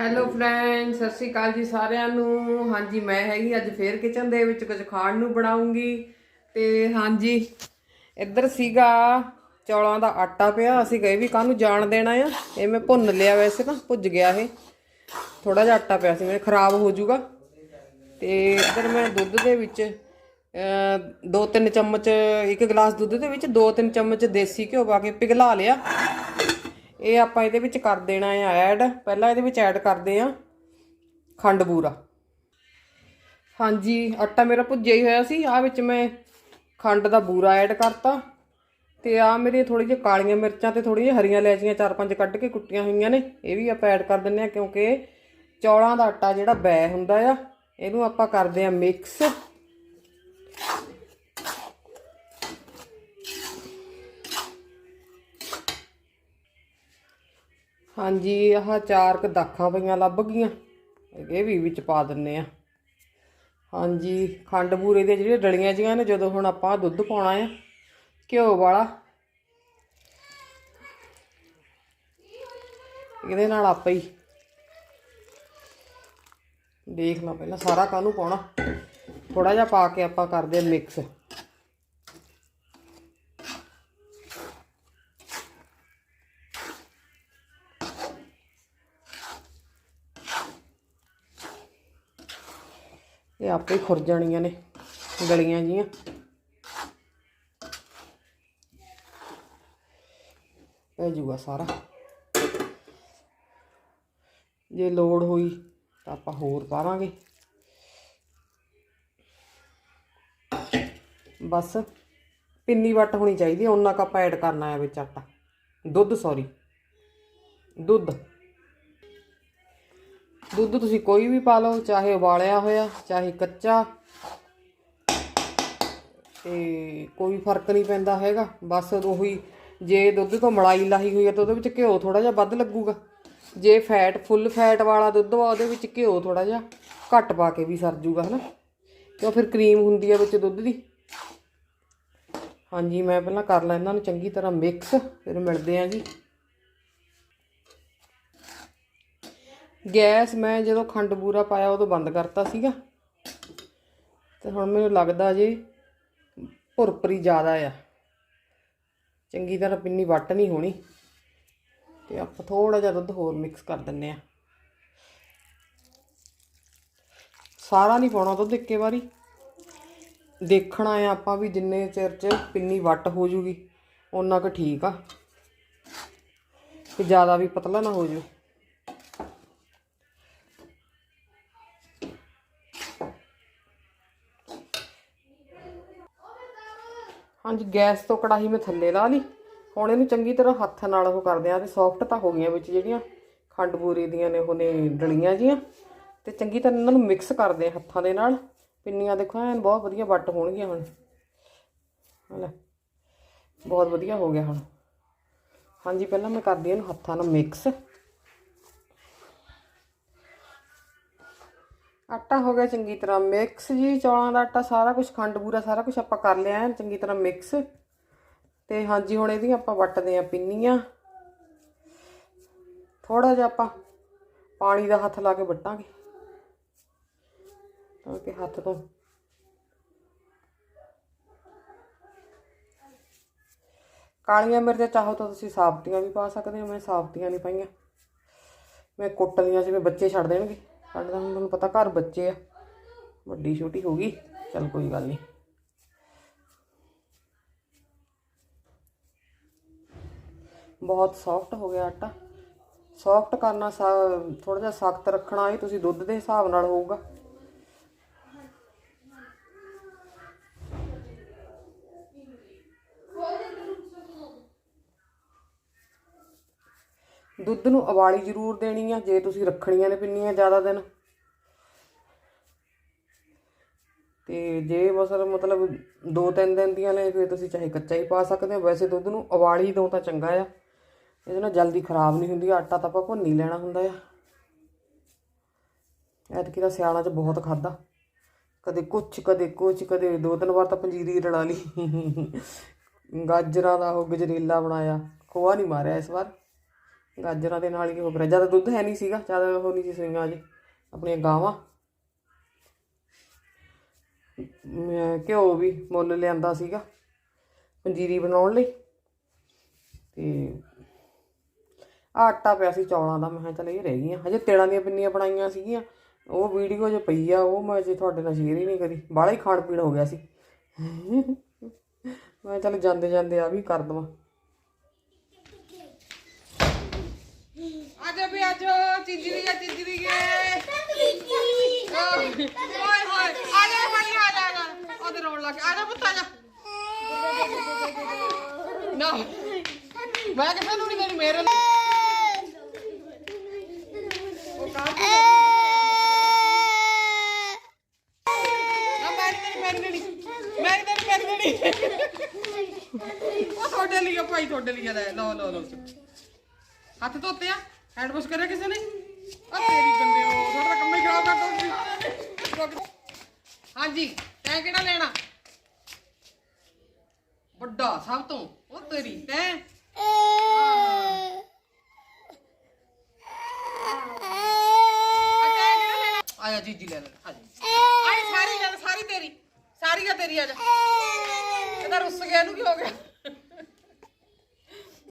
Hello friend ਸਤਿ ਸ਼੍ਰੀ ਅਕਾਲ ਜੀ ਸਾਰਿਆਂ ਨੂੰ। ਹਾਂਜੀ, ਮੈਂ ਹੈਗੀ ਅੱਜ ਫੇਰ ਕਿਚਨ ਦੇ ਵਿੱਚ ਕੁਝ ਖਾਣ ਨੂੰ ਬਣਾਉਂਗੀ। ਤੇ ਹਾਂਜੀ, ਇੱਧਰ ਸੀਗਾ ਚੌਲਾਂ ਦਾ ਆਟਾ ਪਿਆ। ਅਸੀਂ ਗਏ ਵੀ ਕਾਹਨੂੰ ਜਾਣ ਦੇਣਾ ਆ? ਇਹ ਮੈਂ ਭੁੰਨ ਲਿਆ ਵੈਸੇ ਤਾਂ, ਭੁੱਜ ਗਿਆ ਇਹ। ਥੋੜਾ ਜਿਹਾ ਆਟਾ ਪਿਆ ਸੀ, ਮੇਰੇ ਖਰਾਬ ਹੋ ਜਾਊਗਾ। ਤੇ ਇੱਧਰ ਮੈਂ ਦੁੱਧ ਦੇ ਵਿੱਚ ਦੋ ਤਿੰਨ ਚਮਚ, ਇੱਕ ਗਲਾਸ ਦੁੱਧ ਦੇ ਵਿੱਚ ਦੋ ਤਿੰਨ ਚਮਚ ਦੇਸੀ ਘਿਓ ਪਾ ਕੇ ਪਿਘਲਾ ਲਿਆ। ਇਹ ਆਪਾਂ ਇਹਦੇ ਵਿੱਚ ਕਰ ਦੇਣਾ ਹੈ ਐਡ। ਪਹਿਲਾਂ ਇਹਦੇ ਵਿੱਚ ਐਡ ਕਰਦੇ ਆ ਖੰਡ ਬੂਰਾ ਹਾਂਜੀ, ਆਟਾ ਮੇਰਾ ਭੁੱਜਿਆ ਹੀ ਹੋਇਆ ਸੀ। ਆ ਵਿੱਚ ਮੈਂ ਖੰਡ ਦਾ ਬੂਰਾ ਐਡ ਕਰਤਾ। ਤੇ ਆ ਮੇਰੀਆਂ ਥੋੜੀ ਜਿਹੀ ਕਾਲੀਆਂ ਮਿਰਚਾਂ ਤੇ ਥੋੜੀ ਜਿਹੀ ਹਰੀਆਂ ਇਲਾਇਚੀਆਂ ਚਾਰ ਪੰਜ ਕੱਢ ਕੇ ਕੁੱਟੀਆਂ ਹੋਈਆਂ ਨੇ। ਇਹ ਵੀ ਆਪਾਂ ਐਡ ਕਰ ਦਿੰਨੇ ਆ ਕਿਉਂਕਿ ਚੌਲਾਂ ਦਾ ਆਟਾ ਜਿਹੜਾ ਬੈ ਹੁੰਦਾ ਆ, ਇਹਨੂੰ ਆਪਾਂ ਕਰਦੇ ਆ ਮਿਕਸ। ਹਾਂਜੀ, ਆਹ ਚਾਰ ਕ ਦਾਖਾਂ ਪਈਆਂ ਲੱਭ ਗਈਆਂ। ਇਹ ਵੀ ਵਿੱਚ ਪਾ ਦਿੰਨੇ ਆ। ਹਾਂਜੀ, ਖੰਡ ਬੂਰੇ ਦੀਆਂ ਜਿਹੜੀਆਂ ਡਲੀਆਂ ਜੀਆਂ ਨੇ, ਜਦੋਂ ਹੁਣ ਆਪਾਂ ਦੁੱਧ ਪਾਉਣਾ ਆ, ਘਿਓ ਵਾਲਾ। ਇਹਦੇ ਨਾਲ ਆਪੇ ਹੀ। ਦੇਖ ਲਾ ਪਹਿਲਾਂ, ਸਾਰਾ ਕਾਹਨੂੰ ਪਾਉਣਾ? ਥੋੜਾ ਜਿਹਾ ਪਾ ਕੇ ਆਪਾਂ ਕਰਦੇ ਆ ਮਿਕਸ ਇਹ ਆਪੇ ਹੀ ਖੁਰ ਜਾਣੀਆਂ ਨੇ ਗਲੀਆਂ ਜੀਆਂ। ਪੈ ਜੂਗਾ ਸਾਰਾ। ਜੇ ਲੋੜ ਹੋਈ ਤਾਂ ਆਪਾਂ ਹੋਰ ਪਾਵਾਂਗੇ। ਬਸ ਪਿੰਨੀ ਵੱਟ ਹੋਣੀ ਚਾਹੀਦੀ ਹੈ ਉਹਨਾਂ ਕ ਆਪਾਂ ਐਡ ਕਰਨਾ ਹੈ ਵਿੱਚ ਆਟਾ। ਦੁੱਧ ਸੌਰੀ ਦੁੱਧ। ਦੁੱਧ ਤੁਸੀਂ ਕੋਈ ਵੀ ਪਾ ਲਓ, ਚਾਹੇ ਉਬਾਲਿਆ ਹੋਇਆ, ਚਾਹੇ ਕੱਚਾ। ਤੇ ਕੋਈ ਫ਼ਰਕ ਨਹੀਂ ਪੈਂਦਾ ਹੈਗਾ। ਬਸ ਉਹੀ ਜੇ ਦੁੱਧ ਤੋਂ ਮਲਾਈ ਲਾਹੀ ਹੋਈ ਹੈ ਤਾਂ ਉਹਦੇ ਵਿੱਚ ਘਿਓ ਥੋੜਾ ਜਿਹਾ ਵੱਧ ਲੱਗੂਗਾ। ਜੇ ਫੈਟ ਫੁੱਲ ਫੈਟ ਵਾਲਾ ਦੁੱਧ ਵਾ, ਉਹਦੇ ਵਿੱਚ ਘਿਓ ਥੋੜਾ ਜਿਹਾ ਘੱਟ ਪਾ ਕੇ ਵੀ ਸਰ ਜੂਗਾ, ਹਨਾ? ਕਿਉਂ ਫਿਰ ਕਰੀਮ ਹੁੰਦੀ ਹੈ ਵਿੱਚ ਦੁੱਧ ਦੀ। ਹਾਂਜੀ, ਮੈਂ ਪਹਿਲਾਂ ਕਰ ਲਾਂ ਇਹਨਾਂ ਨੂੰ ਚੰਗੀ ਤਰ੍ਹਾਂ ਮਿਕਸ ਫਿਰ ਮਿਲਦੇ ਆਂ ਜੀ। ਗੈਸ ਮੈਂ ਜਦੋਂ ਖੰਡ ਬੂਰਾ ਪਾਇਆ ਉਦੋਂ ਬੰਦ ਕਰਤਾ ਸੀਗਾ। ਤੇ ਹੁਣ ਮੈਨੂੰ ਲੱਗਦਾ ਜੇ ਭੁਰਪਰੀ ਜ਼ਿਆਦਾ ਆ। ਚੰਗੀ ਤਰ੍ਹਾਂ ਪਿੰਨੀ ਵੱਟ ਨਹੀਂ ਹੋਣੀ। ਤੇ ਆਪਾਂ ਥੋੜਾ ਜਿਹਾ ਦੁੱਧ ਹੋਰ ਮਿਕਸ ਕਰ ਦਿੰਨੇ ਆ ਸਾਰਾ ਨਹੀਂ ਪਾਉਣਾ ਦੁੱਧ ਇੱਕੇ ਵਾਰੀ। ਦੇਖਣਾ ਆ ਆਪਾਂ ਵੀ ਜਿੰਨੇ ਚਿਰ ਚ ਪਿੰਨੀ ਵੱਟ ਹੋ ਜੂਗੀ ਉਹਨਾਂ ਕੁ ਠੀਕ ਆ। ਕਿ ਜ਼ਿਆਦਾ ਵੀ ਪਤਲਾ ਨਾ ਹੋ ਜਾਵੇ ਹਾਂਜੀ, ਗੈਸ ਤੋਂ ਕੜਾਹੀ ਮੈਂ ਥੱਲੇ ਲਾ ਲਈ। ਹੁਣ ਇਹਨੂੰ ਚੰਗੀ ਤਰ੍ਹਾਂ ਹੱਥ ਨਾਲ ਉਹ ਕਰਦੇ ਆ ਤੇ ਸੌਫਟ ਤਾਂ ਹੋ ਗਈਆਂ ਵਿੱਚ ਜਿਹੜੀਆਂ ਖੰਡ ਬੂਰੀ ਦੀਆਂ ਨੇ ਉਹਨੇ ਡਲੀਆਂ ਜੀਆਂ। ਤੇ ਚੰਗੀ ਤਰ੍ਹਾਂ ਇਹਨਾਂ ਨੂੰ ਮਿਕਸ ਕਰਦੇ ਆ ਹੱਥਾਂ ਦੇ ਨਾਲ। ਪਿੰਨੀਆਂ ਦੇਖੋ, ਐਨ ਬਹੁਤ ਵਧੀਆ ਵੱਟ ਹੋਣਗੀਆਂ ਹੁਣ। ਹਲੇ, ਬਹੁਤ ਵਧੀਆ ਹੋ ਗਿਆ ਹੁਣ। ਹਾਂਜੀ, ਪਹਿਲਾਂ ਮੈਂ ਕਰਦੀ ਇਹਨੂੰ ਹੱਥਾਂ ਨਾਲ ਮਿਕਸ ਆਟਾ ਹੋ ਗਿਆ ਚੰਗੀ ਤਰ੍ਹਾਂ ਮਿਕਸ ਜੀ, ਚੌਲਾਂ ਦਾ ਆਟਾ ਸਾਰਾ ਕੁਝ ਖੰਡ ਬੂਰਾ ਸਾਰਾ ਕੁਝ ਆਪਾਂ ਕਰ ਲਿਆ ਚੰਗੀ ਤਰ੍ਹਾਂ ਮਿਕਸ ਤੇ ਹਾਂਜੀ, ਹੁਣ ਇਹਦੀਆਂ ਆਪਾਂ ਵੱਟਦੇ ਆ ਪਿੰਨੀਆਂ। ਥੋੜਾ ਜਿਹਾ ਆਪਾਂ ਪਾਣੀ ਦਾ ਹੱਥ ਲਾ ਕੇ ਵੱਟਾਂਗੇ। ਤਾਂ ਕਿ ਹੱਥ ਤੋਂ ਕਾਲੀਆਂ ਮਿਰਚਾਂ ਚਾਹੋ ਤਾਂ ਤੁਸੀਂ ਸਾਬਤੀਆਂ ਵੀ ਪਾ ਸਕਦੇ ਹੋ, ਮੈਂ ਸਾਬਤੀਆਂ ਨਹੀਂ ਪਾਈਆਂ। ਮੈਂ ਕੁੱਟਦੀਆਂ ਸੀ ਮੈਂ ਬੱਚੇ ਛੱਡ ਦੇਣਗੇ। ਸਾਡੇ ਤਾਂ ਹੁਣ ਤੁਹਾਨੂੰ ਪਤਾ ਘਰ ਬੱਚੇ ਆ। ਵੱਡੀ ਛੋਟੀ ਹੋ ਗਈ। ਚਲ ਕੋਈ ਗੱਲ ਨਹੀਂ ਬਹੁਤ ਸੌਫਟ ਹੋ ਗਿਆ ਆਟਾ। ਸੌਫਟ ਕਰਨਾ ਥੋੜਾ ਜਿਹਾ ਸਖਤ ਰੱਖਣਾ ਇਹ ਤੁਸੀਂ ਦੁੱਧ ਦੇ ਹਿਸਾਬ ਨਾਲ ਹੋਊਗਾ। ਦੁੱਧ ਨੂੰ ਉਬਾਲੀ ਜ਼ਰੂਰ ਦੇਣੀ ਆ, ਜੇ ਤੁਸੀਂ ਰੱਖਣੀਆਂ ਨੇ ਪਿੰਨੀਆਂ ਜ਼ਿਆਦਾ ਦਿਨ। ਤੇ ਜੇ ਮਸਲ ਮਤਲਬ ਦੋ ਤਿੰਨ ਦਿਨ ਦੀਆਂ ਨੇ, ਫਿਰ ਤੁਸੀਂ ਚਾਹੇ ਕੱਚਾ ਹੀ ਪਾ ਸਕਦੇ ਹੋ। ਵੈਸੇ ਦੁੱਧ ਨੂੰ ਉਬਾਲੀ ਦੋ ਤਾਂ ਚੰਗਾ ਆ। ਇਹਦੇ ਨਾਲ ਜਲਦੀ ਖਰਾਬ ਨਹੀਂ ਹੁੰਦੀ, ਆਟਾ ਤਾਂ ਆਪਾਂ ਭੁੰਨੀ ਲੈਣਾ ਹੁੰਦਾ ਆ। ਐਤਕੀ ਤਾਂ ਸਿਆਲਾਂ 'ਚ ਬਹੁਤ ਖਾਦਾ ਕਦੇ ਕੁਛ ਕਦੇ ਕੁਛ, ਕਦੇ ਦੋ ਤਿੰਨ ਵਾਰ ਤਾਂ ਪੰਜੀਰੀ ਰਲਾ ਲਈ। ਗਾਜਰਾਂ ਦਾ ਉਹ ਗਜਰੇਲਾ ਬਣਾਇਆ। ਖੋਆ ਨਹੀਂ ਮਾਰਿਆ ਇਸ ਵਾਰ। ਗਾਜਰਾਂ ਦੇ ਨਾਲ ਹੀ ਹੋ ਗਿਆ ਜ਼ਿਆਦਾ ਦੁੱਧ ਹੈ ਨਹੀਂ ਸੀਗਾ ਜ਼ਿਆਦਾ ਉਹ ਨਹੀਂ ਸੀ ਸੂਈਆਂ ਜੀ ਆਪਣੀਆਂ ਗਾਵਾਂ। ਘਿਓ ਵੀ ਮੁੱਲ ਲਿਆਂਦਾ ਸੀਗਾ, ਪੰਜੀਰੀ ਬਣਾਉਣ ਲਈ। ਤੇ ਆਟਾ ਪਿਆ ਸੀ ਚੌਲਾਂ ਦਾ, ਮੈਂ ਕਿਹਾ ਚੱਲ ਇਹ ਰਹਿ ਗਈਆਂ। ਹਜੇ ਤੇਲਾਂ ਦੀਆਂ ਪਿੰਨੀਆਂ ਬਣਾਈਆਂ ਸੀਗੀਆਂ, ਉਹ ਵੀਡੀਓ ਜੇ ਪਈ ਆ, ਉਹ ਮੈਂ ਜੇ ਤੁਹਾਡੇ ਨਾਲ ਸ਼ੇਅਰ ਹੀ ਨਹੀਂ ਕਰੀ। ਬਾਹਲਾ ਹੀ ਖਾਣ ਪੀਣ ਹੋ ਗਿਆ ਸੀ। ਮੈਂ ਚੱਲ ਜਾਂਦੇ ਜਾਂਦੇ ਆ ਵੀ ਕਰ ਦਵਾਂ। ਆਜਾ ਵੀ ਆਜੋ ਆ ਓਏ ਹੋਏ ਉਹਦੇ ਰੋਣ ਲੱਗ ਪੁੱਤ ਨਾ। ਮੈਂ ਨੂੰ ਨਹੀਂ ਮੇਰੇ ਉਹ ਕਾਹ ਨਾ ਉਹ ਤੁਹਾਡੇ ਲਈ ਭਾਈ ਤੁਹਾਡੇ ਲਈ ਆ ਲੈ ਲਓ ਲਓ ਲਓ। ਹੱਥ ਧੋਤੇ ਆ? ਹੈਂਡ ਵਾਸ਼ ਕਰਿਆ ਕਿਸੇ ਨੇ? ਆ ਤੇਰੀ ਗੰਦੇ ਹੋ, ਤੁਹਾਡਾ ਕੰਮ ਹੀ ਖਰਾਬ ਕਰ ਦੋ ਹਾਂਜੀ, ਤੈਂ ਕਿਹੜਾ ਲੈਣਾ? ਵੱਡਾ, ਸਭ ਤੋਂ। ਉਹ ਤੇਰੀ, ਤੈਂ? ਆ ਤੈਂ ਕਿਹੜਾ ਲੈ ਲੈ, ਆ ਜਾ। ਆਈ ਸਾਰੀ ਲੈ ਸਾਰੀ ਤੇਰੀ। ਸਾਰੀ ਆ ਤੇਰੀ, ਆ ਜਾ। ਇਹਦਾ ਰੁੱਸ ਗਿਆ, ਇਹਨੂੰ ਕੀ ਹੋ ਗਿਆ?